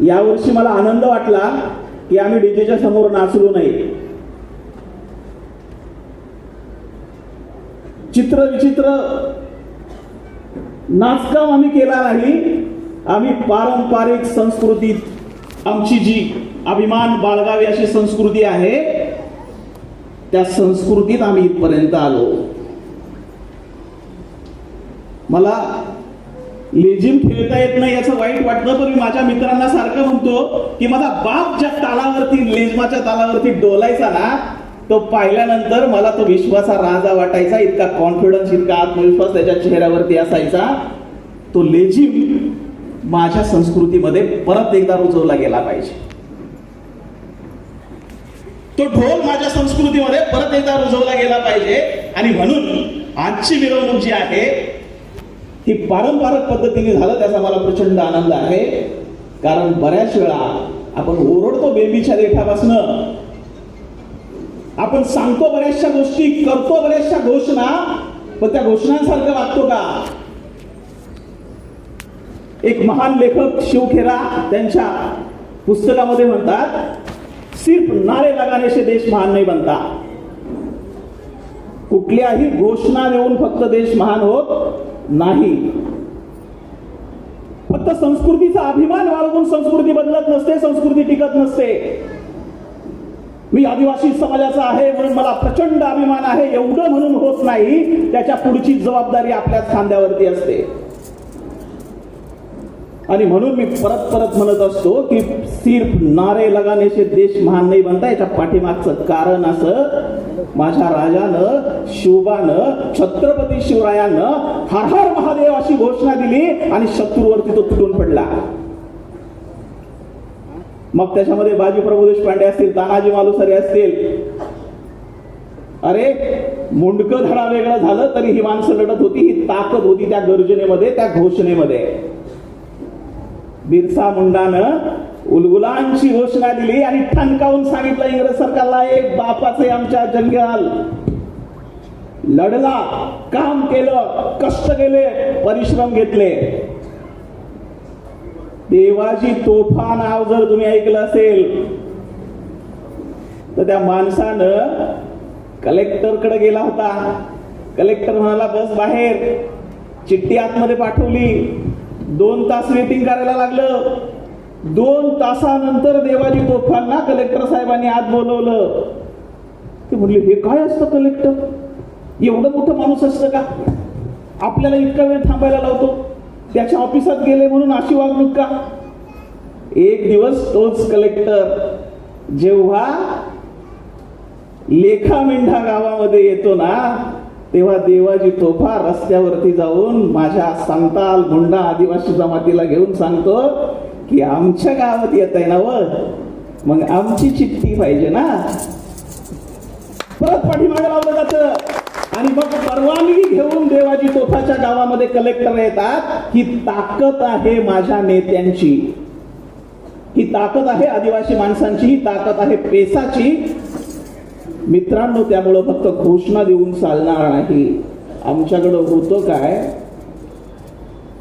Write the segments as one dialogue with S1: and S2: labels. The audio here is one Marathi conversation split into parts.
S1: यावर्षी मला आनंद वाटला की आम्ही डीजेच्या समोर नाचलो नाही. चित्र विचित्र नाचकाम आम्ही केला नाही. आम्ही पारंपरिक संस्कृतीत आमची जी अभिमान बाळगावी अशी संस्कृती आहे त्या संस्कृतीत आम्ही इथपर्यंत आलो. मला लेझिम खेळता येत नाही याचं वाईट वाटलं पण मी माझ्या मित्रांना सारखं म्हणतो की माझा बाप ज्या तालावरती लेझमाच्या तालावरती डोलायचा ना तो पाहिल्यानंतर मला तो विश्वासा राजा वाटायचा इतका कॉन्फिडन्स इतका आत्मविश्वास त्याच्या चेहऱ्यावरती असायचा. तो लेझिम माझ्या संस्कृतीमध्ये परत एकदा रुजवला गेला पाहिजे. तो ढोल माझ्या संस्कृतीमध्ये परत एकदा रुजवला गेला पाहिजे. आणि म्हणून आजची मिरवणूक जी आहे ही पारंपरिक पद्धतीने झालं त्याचा मला प्रचंड आनंद आहे. कारण बऱ्याच वेळा आपण ओरडतो बेबीच्या देठापासनं. आपण सांगतो बऱ्याचशा गोष्टी करतो बऱ्याचशा घोषणा पण त्या घोषणांसारखं वागतो का? एक महान लेखक शिवखेरा त्यांच्या पुस्तकामध्ये म्हणतात सिर्फ नारे लगाने से देश महान नाही बनता. कुठल्याही घोषणा देऊन फक्त देश महान होत नाही. फक्त संस्कृतीचा अभिमान बाळगून संस्कृती बदलत नसते संस्कृती टिकत नसते. मी आदिवासी समाजाचा आहे म्हणून मला प्रचंड अभिमान आहे. एवढं म्हणून होत नाही त्याच्या पुढची जबाबदारी आपल्याच खांद्यावरती असते. आणि म्हणून मी परत परत म्हणत असतो की सिर्फ नारे लगानेचे देश महान नाही बनता याच्या पाठीमागचं कारण असं माझ्या राजानं शिवबानं छत्रपती शिवरायानं हर हर महादेव अशी घोषणा दिली आणि शत्रूवरती तो तुटून पडला. मग त्याच्यामध्ये बाजी प्रभू देशपांडे असतील तानाजी मालुसरे असतील अरे मुंडकं धडा वेगळं झालं तरी ही माणसं लढत होती ही ताकद होती त्या गर्जनेमध्ये त्या घोषणेमध्ये. बिरसा मुंडानं उलगुलांची घोषणा दिली आणि ठणकावून सांगितलं इंग्रज सरकारला एक बापाचे आमच्या जंगल लढला काम केलं कष्ट केले परिश्रम घेतले. देवाची तोफा नाव जर तुम्ही ऐकलं असेल तर त्या माणसानं कलेक्टरकडे गेला होता. कलेक्टर म्हणाला बस बाहेर चिठ्ठी आतमध्ये पाठवली. दोन तास वेटिंग करायला लागलं. दोन तासानंतर देवाजी तोफांना कलेक्टर साहेबांनी आत बोलवलं. ते म्हणले हे काय असतं कलेक्टर एवढं मोठं माणूस असतं का? आपल्याला इतका वेळ थांबायला लावतो. त्याच्या ऑफिसात गेले म्हणून अशी वागणूक का? एक दिवस तोच कलेक्टर जेव्हा लेखा मेंढा गावामध्ये येतो ना तेव्हा देवाजी तोफा रस्त्यावरती जाऊन माझ्या संताल मुंडा आदिवासी जमातीला घेऊन सांगतो की आमच्या गावात येत आहे ना व. मग आमची चिठ्ठी पाहिजे ना. परत पाठीमागे लावलं जातं. आणि मग परवानगी घेऊन देवाजी तोफाच्या गावामध्ये कलेक्टर येतात ही ताकद आहे माझ्या नेत्यांची. ही ताकद आहे आदिवासी माणसांची ही ताकद आहे पेसाची. मित्रांनो त्यामुळं फक्त घोषणा देऊन चालणार नाही. आमच्याकडं होतं काय?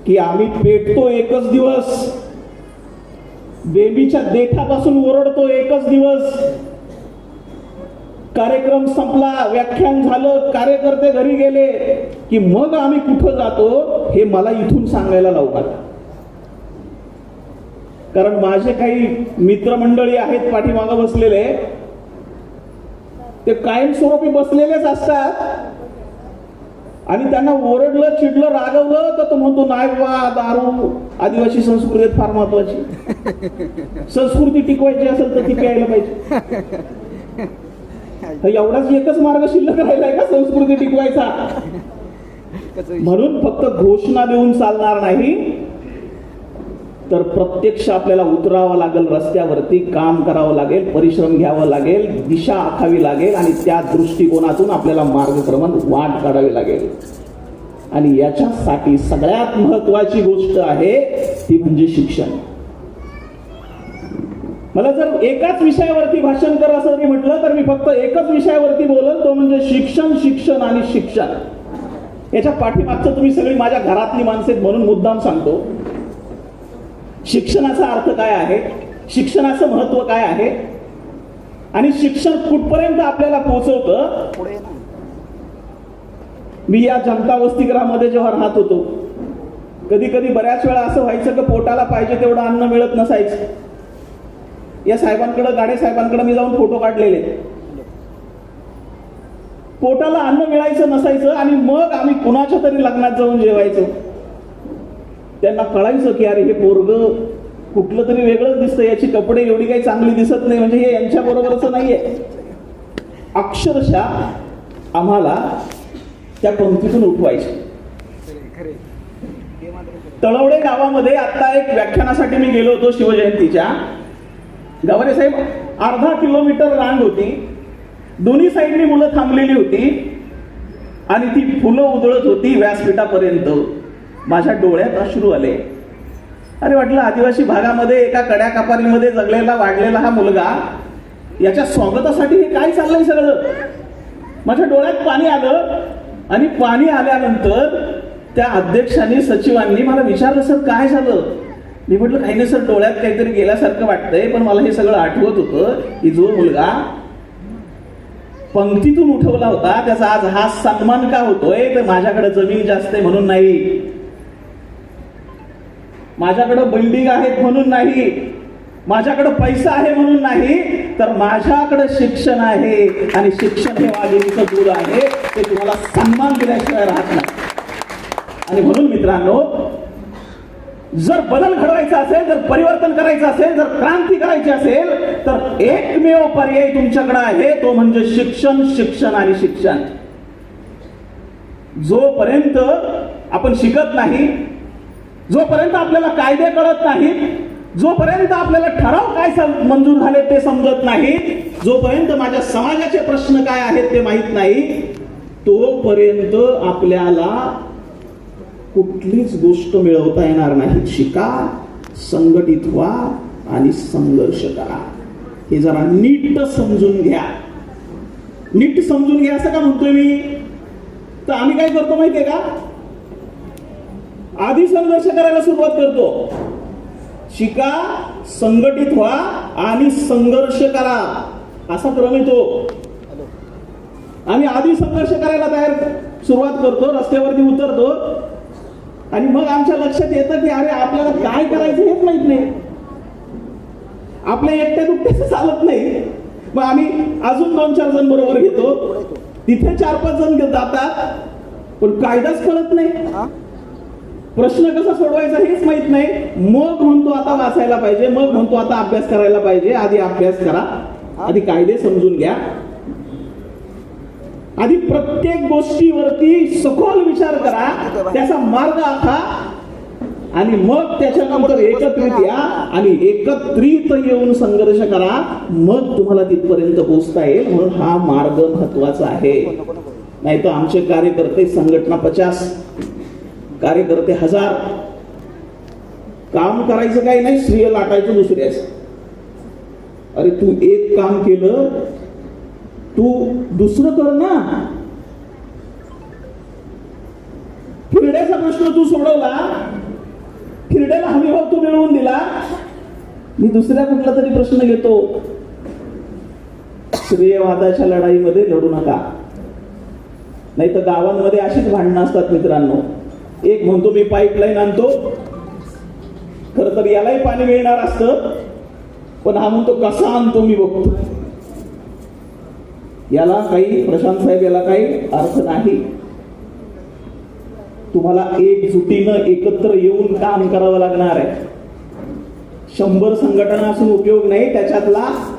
S1: की आम्ही पेटतो एकच दिवस. बेबीच्या देठापासून ओरडतो एकच दिवस. कार्यक्रम संपला व्याख्यान झालं कार्यकर्ते घरी गेले की मग आम्ही कुठं जातो हे मला इथून सांगायला लावतात. कारण माझे काही मित्रमंडळी आहेत पाठीमागं बसलेले ते कायमस्वरूपी बसलेलेच असतात. आणि त्यांना ओरडलं चिडलं रागवलं तर तो म्हणतो नाही वा दारू आदिवासी संस्कृतीत फार महत्वाची. संस्कृती टिकवायची असेल तर ती प्यायला पाहिजे एवढाच एकच मार्ग शिल्लक राहिलाय का संस्कृती टिकवायचा? म्हणून फक्त घोषणा देऊन चालणार नाही. तर प्रत्यक्ष आपल्याला उतरावं लागेल रस्त्यावरती काम करावं लागेल परिश्रम घ्यावं लागेल दिशा आखावी लागेल आणि त्या दृष्टिकोनातून आपल्याला मार्गक्रमण वाट काढावी लागेल. आणि याच्यासाठी सगळ्यात महत्वाची गोष्ट आहे ती म्हणजे शिक्षण. मला जर एकाच विषयावरती भाषण कर असं मी म्हटलं तर मी फक्त एकच विषयावरती बोलल तो म्हणजे शिक्षण शिक्षण आणि शिक्षण. याच्या पाठीमागचं तुम्ही सगळी माझ्या घरातली माणसे आहेत म्हणून मुद्दाम सांगतो. शिक्षणाचा अर्थ काय आहे? शिक्षणाचं महत्त्व काय आहे? आणि शिक्षण कुठपर्यंत आपल्याला पोहोचवतं? मी या जनता वसतिगृहामध्ये जेव्हा राहत होतो कधी कधी बऱ्याच वेळा असं व्हायचं की पोटाला पाहिजे तेवढं अन्न मिळत नसायचं. या साहेबांकडे गाडे साहेबांकडे मी जाऊन फोटो काढलेले. पोटाला अन्न मिळायचं नसायचं आणि मग आम्ही कुणाच्या तरी लग्नात जाऊन जेवायचो. त्यांना कळायचं की अरे हे पोरग कुठलं तरी वेगळंच दिसतं याची कपडे एवढी काही चांगली दिसत नाही म्हणजे हे यांच्या बरोबरच नाहीये. अक्षरशः आम्हाला त्या पंक्तीतून उठवायचे. तळवडे गावामध्ये आता एक व्याख्यानासाठी मी गेलो होतो शिवजयंतीच्या. गावाने साहेब अर्धा किलोमीटर रांग होती. दोन्ही साईडनी मुलं थांबलेली होती. आणि ती फुलं उधळत होती व्यासपीठापर्यंत. माझ्या डोळ्यात अश्रू आले. अरे वाटलं आदिवासी भागामध्ये एका कड्या कपारीमध्ये जगलेला वाढलेला हा मुलगा याच्या स्वागतासाठी हे काय चाललंय सगळं? माझ्या डोळ्यात पाणी आलं आणि पाणी आल्यानंतर त्या अध्यक्षांनी सचिवांनी मला विचारलं सर काय झालं? मी म्हटलं काही नाही सर डोळ्यात काहीतरी गेल्यासारखं वाटतंय पण मला हे सगळं आठवत होतं की जो मुलगा पंक्तीतून उठवला होता त्याचा आज हा सन्मान का होतोय? तर माझ्याकडे जमीन जास्त आहे म्हणून नाही. माझ्याकडं बिल्डिंग आहेत म्हणून नाही माझ्याकडं पैसा आहे म्हणून नाही तर माझ्याकडं शिक्षण आहे आणि शिक्षण हे वाघिणीचं दूर आहे ते तुम्हाला सन्मान दिल्याशिवाय राहत नाही. आणि म्हणून मित्रांनो जर बदल घडवायचा असेल जर परिवर्तन करायचं असेल जर क्रांती करायची असेल तर एकमेव पर्याय तुमच्याकडे आहे तो म्हणजे शिक्षण शिक्षण आणि शिक्षण. जोपर्यंत आपण शिकत नाही जोपर्यंत आपल्याला कायदे कळत नाहीत जोपर्यंत आपल्याला ठराव काय मंजूर झाले ते समजत नाही जोपर्यंत माझ्या समाजाचे प्रश्न काय आहेत ते माहीत नाही तोपर्यंत आपल्याला कुठलीच गोष्ट मिळवता येणार नाही. शिका संघटित व्हा आणि संघर्ष करा. हे जरा नीट समजून घ्या. नीट समजून घ्या असं का म्हणतोय मी? तर आम्ही काय करतो माहितीये का? आधी संघर्ष करायला सुरुवात करतो. शिका संघटित व्हा आणि संघर्ष करा. असा क्रम येतो. आम्ही आधी संघर्ष करायला तयार सुरुवात करतो रस्त्यावरती उतरतो. आणि मग आमच्या लक्षात येतं की अरे आपल्याला काय करायचं हेच माहीत नाही. आपल्या एकट्या दुकट्याच चालत नाही. मग आम्ही अजून दोन चार जण बरोबर घेतो. तिथे चार पाच जण जातात पण कायदाच कळत नाही. प्रश्न कसा सोडवायचा हेच माहीत नाही. मग म्हणतो आता वाचायला पाहिजे मग म्हणतो आता अभ्यास करायला पाहिजे. आधी अभ्यास करा. आधी कायदे समजून घ्या. आधी प्रत्येक गोष्टीवरती सखोल विचार करा. त्याचा मार्ग आखा. आणि मग त्याच्यानंतर एकत्रित या आणि एकत्रित येऊन संघर्ष करा. मग तुम्हाला तिथपर्यंत पोहोचता येईल. म्हणून हा मार्ग महत्त्वाचा आहे. नाही तर आमचे कार्यकर्ते संघटना पचास. कार्यकर्ते हजार. काम करायचं काही नाही स्त्रिय लाटायचं दुसऱ्याच अरे तू एक काम केलं तू दुसरं कर ना. फिरड्याचा प्रश्न तू सोडवला फिरड्याला हमी भाव तू मिळवून दिला. मी दुसऱ्या कुठला तरी प्रश्न घेतो. श्रेयवादाच्या लढाईमध्ये लढू नका. नाही तर गावांमध्ये अशीच भांडणं असतात मित्रांनो. एक म्हणतो मी पाईपलाईन आणतो. खर तर यालाही पाणी मिळणार असतं पण हा म्हणतो कसा आणतो मी बघतो. याला काही प्रशांत साहेब याला काही अर्थ नाही. तुम्हाला एकजुटीनं एकत्र येऊन काम करावं लागणार आहे. शंभर संघटना असून उपयोग नाही त्याच्यातला.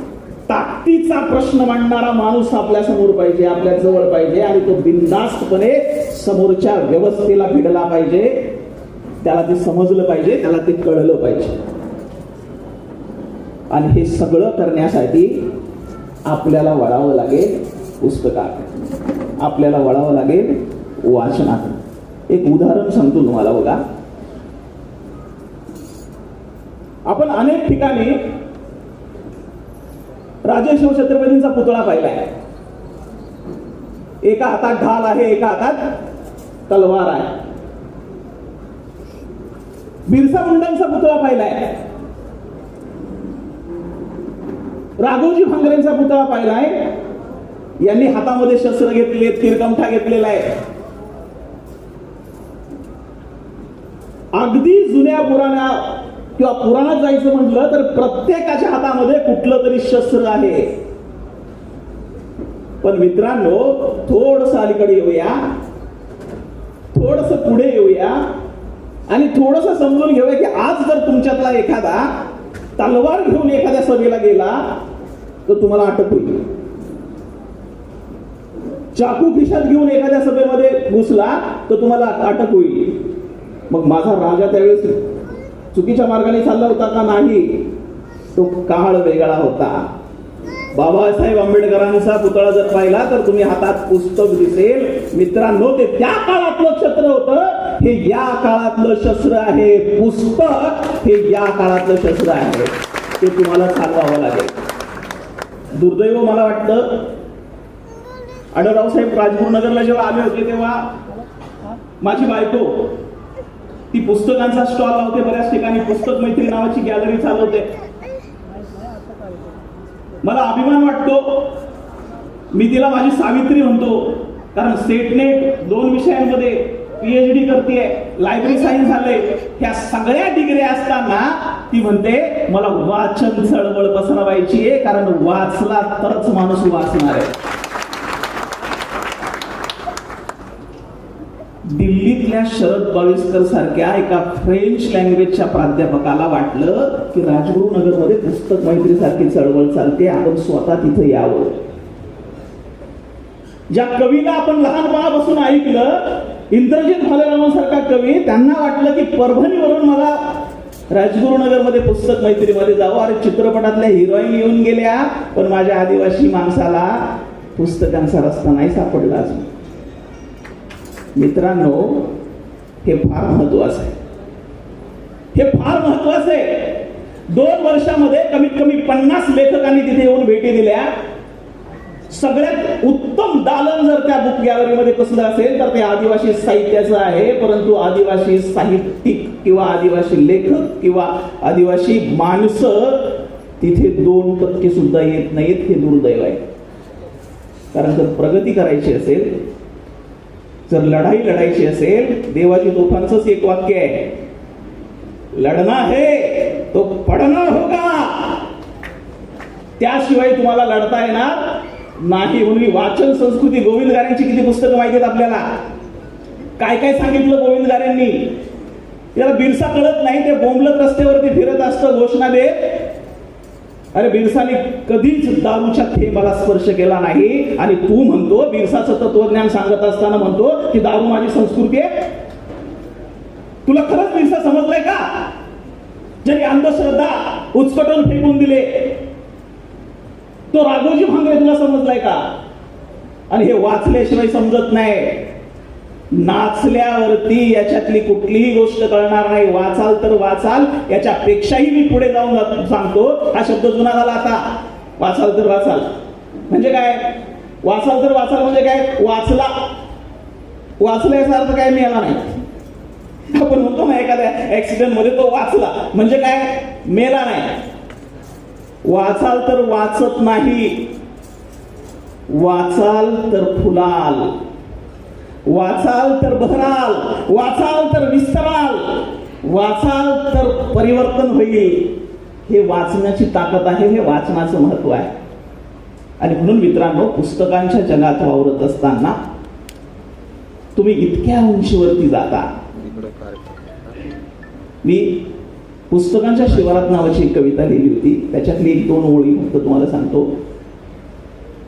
S1: ताकदीचा प्रश्न मांडणारा माणूस आपल्यासमोर पाहिजे आपल्या जवळ पाहिजे आणि तो बिंदास्तपणे समोरच्या व्यवस्थेला भिडला पाहिजे. त्याला ते समजलं पाहिजे त्याला ते कळलं पाहिजे. आणि हे सगळं करण्यासाठी आपल्याला वळावं लागेल पुस्तकात. आपल्याला वळावं लागेल वाचनात. एक उदाहरण सांगतो तुम्हाला बघा. आपण अनेक ठिकाणी राजशिव छत्रपतींचा पुतळा पाहिलाय एका हातात ढाल आहे एका हातात तलवार आहे. बिरसा मुंडांचा पुतळा पाहिलाय राघोजी भांगरेंचा पुतळा पाहिलाय यांनी हातामध्ये शस्त्र घेतले तिरकमठा घेतलेला आहे. अगदी जुन्या पुराण्या किंवा पुराणात जायचं म्हटलं तर प्रत्येकाच्या हातामध्ये कुठलं तरी शस्त्र आहे. पण मित्रांनो थोडस अलीकडे येऊया. थोडस पुढे येऊया. आणि थोडस समजून घेऊया की आज जर तुमच्यातला एखादा तलवार घेऊन एखाद्या सभेला गेला तर तुम्हाला अटक होईल. चाकू खिशात घेऊन एखाद्या सभेमध्ये घुसला तर तुम्हाला अटक होईल. मग माझा राजा त्यावेळेस चुकीच्या मार्गाने चालला होता का नाही? तो काळ वेगळा होता. बाबासाहेब आंबेडकरांचा पुतळा जर पाहिला तर तुम्ही हातात पुस्तक दिसेल. मित्रांनो ते त्या काळातलं छत्र होतं. हे या काळातलं शस्त्र आहे पुस्तक. हे या काळातलं शस्त्र आहे. ते तुम्हाला सांगावं लागेल. दुर्दैव मला वाटतं आढळरावसाहेब राजपूर नगरला जेव्हा आले होते तेव्हा माझी बायको ती पुस्तकांचा स्टॉल लावते बऱ्याच ठिकाणी. पुस्तक मैत्री नावाची गॅलरी चालवते. मला अभिमान वाटतो. मी तिला माझी सावित्री म्हणतो. कारण सेटनेट दोन विषयांमध्ये पीएचडी करते लायब्ररी सायन्स झाले ह्या सगळ्या डिग्री असताना ती म्हणते मला वाचन चळवळ पसरवायची आहे कारण वाचला तरच माणूस वाचणार आहे. दिल्लीतल्या शरद बाविस्कर सारख्या एका फ्रेंच लँग्वेजच्या प्राध्यापकाला वाटलं की राजगुरुनगरमध्ये पुस्तक मैत्री सारखी चळवळ चालते आपण स्वतः तिथे यावं. ज्या कवीला आपण लहानपणापासून ऐकलं इंद्रजित भालेरावांसारखा कवी त्यांना वाटलं की परभणीवरून मला राजगुरुनगरमध्ये पुस्तक मैत्रीमध्ये जावं. अरे चित्रपटातल्या हिरोईन येऊन गेल्या पण माझ्या आदिवासी माणसाला पुस्तकांचा रस्ता नाही सापडला अजून. मित्रांनो हे फार महत्वाचं आहे. हे फार महत्वाचं आहे. दोन वर्षामध्ये कमीत कमी पन्नास लेखकांनी तिथे येऊन भेटी दिल्या. सगळ्यात उत्तम दालन जर त्या बुक गॅलरीमध्ये कसलं असेल तर ते आदिवासी साहित्याचं आहे. परंतु आदिवासी साहित्यिक किंवा आदिवासी लेखक किंवा आदिवासी माणसं तिथे दोन टक्के सुद्धा येत नाहीत हे दुर्दैव आहे. कारण जर प्रगती करायची असेल जर लढाई लढायची असेल देवाची तोफांचंच एक वाक्य आहे. लढना है तो पडणार होगा त्याशिवाय तुम्हाला लढता येणार नाही. म्हणून वाचन संस्कृती गोविंदगारांची किती पुस्तकं माहिती आहेत आपल्याला? काय काय सांगितलं गोविंद त्याला याला बिरसा कळत नाही ते बोंबलत रस्त्यावरती फिरत असतं घोषणा देत अरे बिरसाने कधीच दारूच्या थेंबाला स्पर्श केला नाही. आणि तू म्हणतो बिरसाचं तत्वज्ञान सांगत असताना म्हणतो की दारू माझी संस्कृती आहे. तुला खरंच बिरसा समजलाय का? ज्यांनी अंधश्रद्धा उचकटून फेकून दिले. तो राघोजी भांगरे तुला समजलाय का? आणि हे वाचल्याशिवाय समजत नाही. नाचल्यावरती याच्यातली कुठलीही गोष्ट कळणार नाही. वाचाल तर वाचाल याच्यापेक्षाही मी पुढे जाऊन सांगतो. हा शब्द जुना झाला आता. वाचाल तर वाचाल. म्हणजे काय? वाचाल तर वाचाल म्हणजे काय? वाचला. वाचला याचा अर्थ काय? मिळाला नाही. आपण म्हणतो ना एखाद्या ऍक्सिडेंटमध्ये तो वाचला. म्हणजे काय? मेला नाही. वाचाल तर वाचत नाही. वाचाल तर फुलाल. वाचाल तर बहराल वाचाल तर विस्तराल वाचाल तर परिवर्तन होईल. हे वाचण्याची ताकद आहे हे वाचनाचं महत्त्व आहे. आणि म्हणून मित्रांनो पुस्तकांच्या जगात वावरत असताना तुम्ही इतक्या उंचीवरती जाता. मी पुस्तकांच्या शिवारात नावाची एक कविता लिहिली होती. त्याच्यातली एक दोन ओळी फक्त तुम्हाला सांगतो.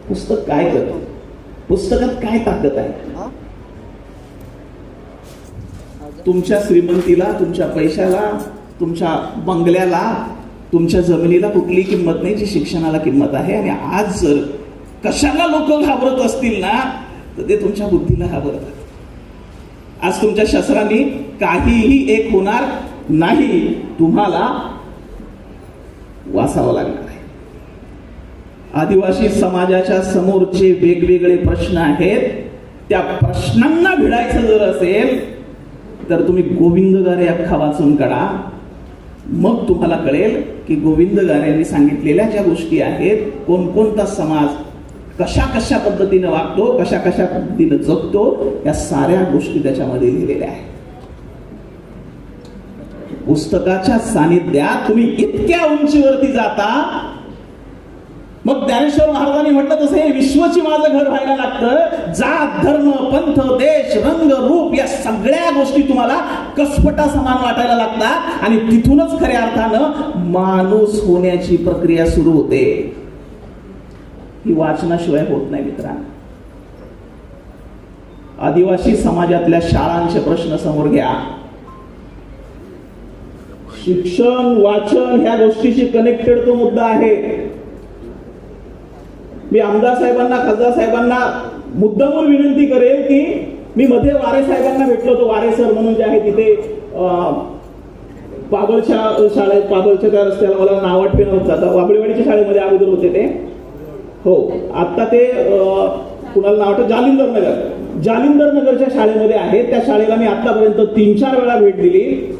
S1: पुस्तक काय करतं? पुस्तकात काय ताकद आहे? तुमच्या श्रीमंतीला तुमच्या पैशाला तुमच्या बंगल्याला तुमच्या जमिनीला कुठली किंमत नाही जी शिक्षणाला किंमत आहे. आणि आज जर कशाला लोक घाबरत असतील ना तर ते तुमच्या बुद्धीला घाबरतात. आज तुमच्या शस्त्रांनी काहीही एक होणार नाही. तुम्हाला वाचावं लागणार आहे. आदिवासी समाजाच्या समोरचे वेगवेगळे प्रश्न आहेत. त्या प्रश्नांना भिडायचं जर असेल तर तुम्ही गोविंद गारे अख्खा वाचून काढा. मग तुम्हाला कळेल की गोविंद गारेंनी सांगितलेल्या ज्या गोष्टी आहेत कोणकोणता समाज कशा कशा पद्धतीनं वागतो कशा कशा पद्धतीनं जगतो या साऱ्या गोष्टी त्याच्यामध्ये लिहिलेल्या आहेत. पुस्तकाच्या सानिध्यात तुम्ही इतक्या उंचीवरती जाता मग ज्ञानेश्वर महाराजांनी म्हटलं तसं हे विश्वची माझं घर व्हायला लागतं. जात धर्म पंथ देश रंग रूप या सगळ्या गोष्टी तुम्हाला कसपटा समान वाटायला लागतात. आणि तिथूनच खऱ्या अर्थानं माणूस होण्याची प्रक्रिया सुरू होते. ही वाचनाशिवाय होत नाही मित्रांनो. आदिवासी समाजातल्या शाळांचे प्रश्न समोर घ्या. शिक्षण वाचन ह्या गोष्टीशी कनेक्टेड तो मुद्दा आहे. मी आमदार साहेबांना खासदार साहेबांना मुद्दामून विनंती करेल की मी मध्ये वारे साहेबांना भेटलो होतो वारे सर म्हणून जे आहे तिथे अं, पाबळच्या शाळेत पाबळच्या त्या रस्त्याला मला नाव आठवे नव्हतं वाबळेवाडीच्या शाळेमध्ये अगोदर होते ते. हो आता ते कुणाला नाव वाटतं जालिंदर नगर. जालिंदर नगरच्या शाळेमध्ये आहे. त्या शाळेला मी आतापर्यंत तीन चार वेळा भेट दिली.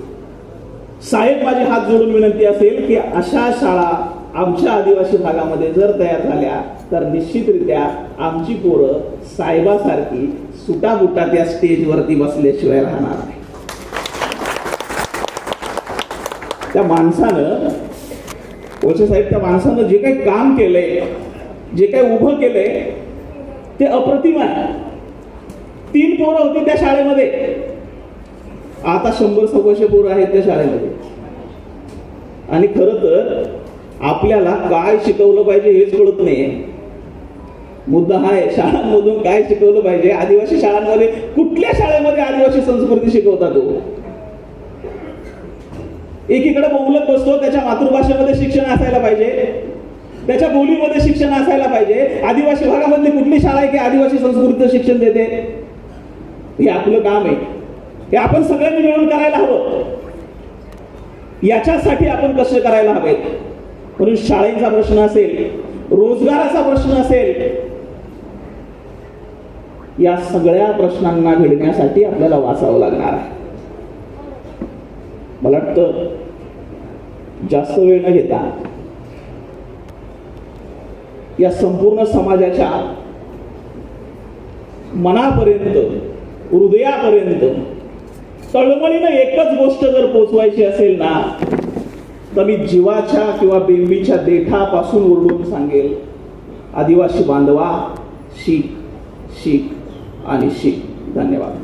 S1: साहेब माझे हात जोडून विनंती असेल की अशा शाळा आमच्या आदिवासी भागामध्ये जर तयार झाल्या तर निश्चितरित्या आमची पोरं साहेबासारखी सुटाबुटा त्या स्टेजवरती बसल्याशिवाय राहणार नाही. त्या माणसानं वळसे साहेब त्या माणसानं जे काही काम केलंय जे काही उभं केलंय ते अप्रतिम आहे. तीन पोरं होती त्या शाळेमध्ये. आता शंभर सव्वाशे पोरं आहेत त्या शाळेमध्ये. आणि खरं तर आपल्याला काय शिकवलं पाहिजे हेच कळत नाही मुद्दा हा आहे शाळांमधून काय शिकवलं पाहिजे? आदिवासी शाळांमध्ये कुठल्या शाळेमध्ये आदिवासी संस्कृती शिकवतात तो? एकीकडे बोलत बसतो त्याच्या मातृभाषेमध्ये शिक्षण असायला पाहिजे. त्याच्या बोलीमध्ये शिक्षण असायला पाहिजे. आदिवासी भागामधली कुठली शाळा आहे की आदिवासी संस्कृतीचं शिक्षण देते? हे आपलं काम आहे. हे आपण सगळ्यांनी मिळून करायला हवं. याच्यासाठी आपण कष्ट करायला हवेत. म्हणून शाळेचा प्रश्न असेल रोजगाराचा प्रश्न असेल या सगळ्या प्रश्नांना घडण्यासाठी आपल्याला वाचावं लागणार आहे. मला वाटतं जास्त वेळ न घेता या संपूर्ण समाजाच्या मनापर्यंत हृदयापर्यंत तळमळीनं एकच गोष्ट जर पोचवायची असेल ना तर मी जीवाच्या किंवा बेंबीच्या देठापासून ओरडून सांगेल आदिवासी बांधवा शीख शीख आणि शीख. धन्यवाद.